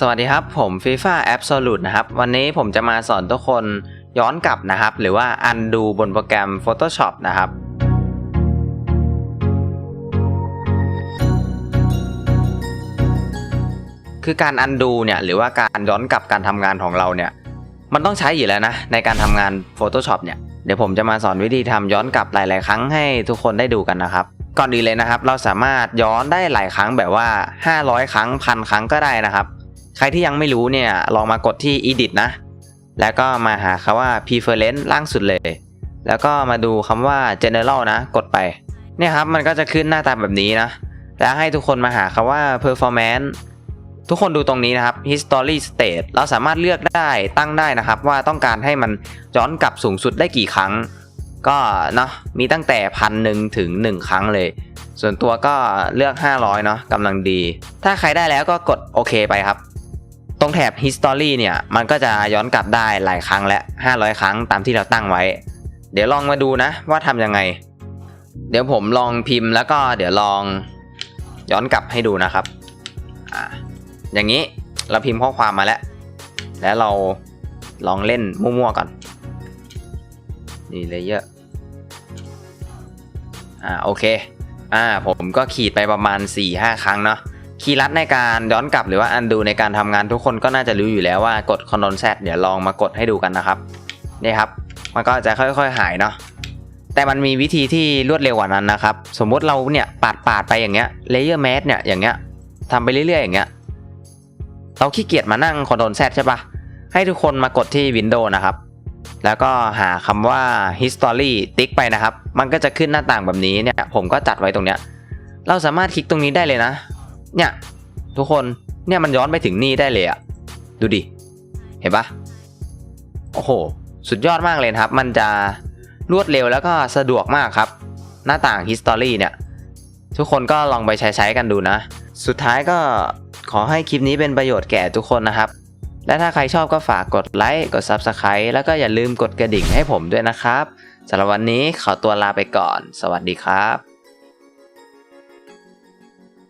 สวัสดีครับ ผม FIFA Absolute นะครับ วันนี้ผมจะมาสอนทุกคนย้อนกลับนะครับ หรือว่า undo บนโปรแกรม Photoshop นะครับ คือการ undo เนี่ย หรือว่าการย้อนกลับการทำงานของเราเนี่ย มันต้องใช้อยู่แล้วนะ ในการทำงาน Photoshop เนี่ย เดี๋ยวผมจะมาสอนวิธีทำย้อนกลับหลาย ๆ ครั้งให้ทุกคนได้ดูกันนะครับก่อนอื่นเลยนะครับ เราสามารถย้อนได้หลายครั้งแบบว่า 500 ครั้งพันครั้งก็ได้นะครับ ใครที่ยังไม่รู้เนี่ยลองมากดที่ edit นะ แล้วก็มาหาคำว่า preference ล่างสุดเลย แล้วก็มาดูคำว่า general นะ กดไป เนี่ยครับมันก็จะขึ้นหน้าตาแบบนี้นะ แล้วให้ทุกคนมาหาคำว่า performance ทุกคนดูตรงนี้นะครับ history state เราสามารถเลือกได้ตั้งได้นะครับ ว่าต้องการให้มันย้อนกลับสูงสุดได้กี่ครั้ง ก็เนาะมีตั้งแต่พันหนึ่งถึง 1 ครั้งเลย ส่วนตัวก็เลือก 500เนาะกำลังดี ถ้าใครได้แล้วก็กดโอเคไปครับ ตรงแถบ history เนี่ย มันก็จะย้อนกลับได้หลายครั้งและ 500 ครั้งตามที่เราตั้งไว้ เดี๋ยวลองมาดูนะว่าทำยังไง เดี๋ยวผมลองพิมพ์แล้วก็เดี๋ยวลองย้อนกลับให้ดูนะครับออย่างนี้เราพิมพ์ข้อความมาแล้ว แล้วเราลองเล่นมั่วๆก่อน นี่เลเยอร์อ่าโอเค อ่าผมก็ขีดไปประมาณ 4-5 ครั้งเนาะ คีย์ลัดในการย้อนกลับหรือว่า undo ในการทำงานทุกคนก็น่าจะรู้อยู่แล้วว่ากด Ctrl Z เดี๋ยวลองมากดให้ดูกันนะครับนี่ครับ มันก็จะค่อยๆหายเนาะแต่มันมีวิธีที่รวดเร็วกว่านั้นนะครับ สมมุติเราเนี่ยปาดปาดๆไปอย่างเงี้ย Layer Mask เนี่ยอย่างเงี้ยทำไปเรื่อย ๆ อย่างเงี้ยเราขี้เกียจมานั่ง Ctrl Z ใช่ปะให้ทุกคนมากดที่ Windows นะครับ แล้วก็หาคำว่า history ติ๊กไปนะครับ มันก็จะขึ้นหน้าต่างแบบนี้เนี่ย ผมก็จัดไว้ตรงเนี้ย เราสามารถคลิกตรงนี้ได้เลยนะ เนี่ย ทุกคนเนี่ยมันย้อนไปถึงนี่ได้เลยอะดูดิ เห็นปะโอ้โห สุดยอดมากเลยครับ มันจะรวดเร็วแล้วก็สะดวกมากครับ หน้าต่าง history เนี่ย ทุกคนก็ลองไปใช้ใช้กันดูนะ สุดท้ายก็ขอให้คลิปนี้เป็นประโยชน์แก่ทุกคนนะครับ และถ้าใครชอบก็ฝากกดไลค์ กด Subscribe แล้วก็อย่าลืมกดกระดิ่งให้ผมด้วยนะครับสำหรับวันนี้ขอตัวลาไปก่อน สวัสดีครับ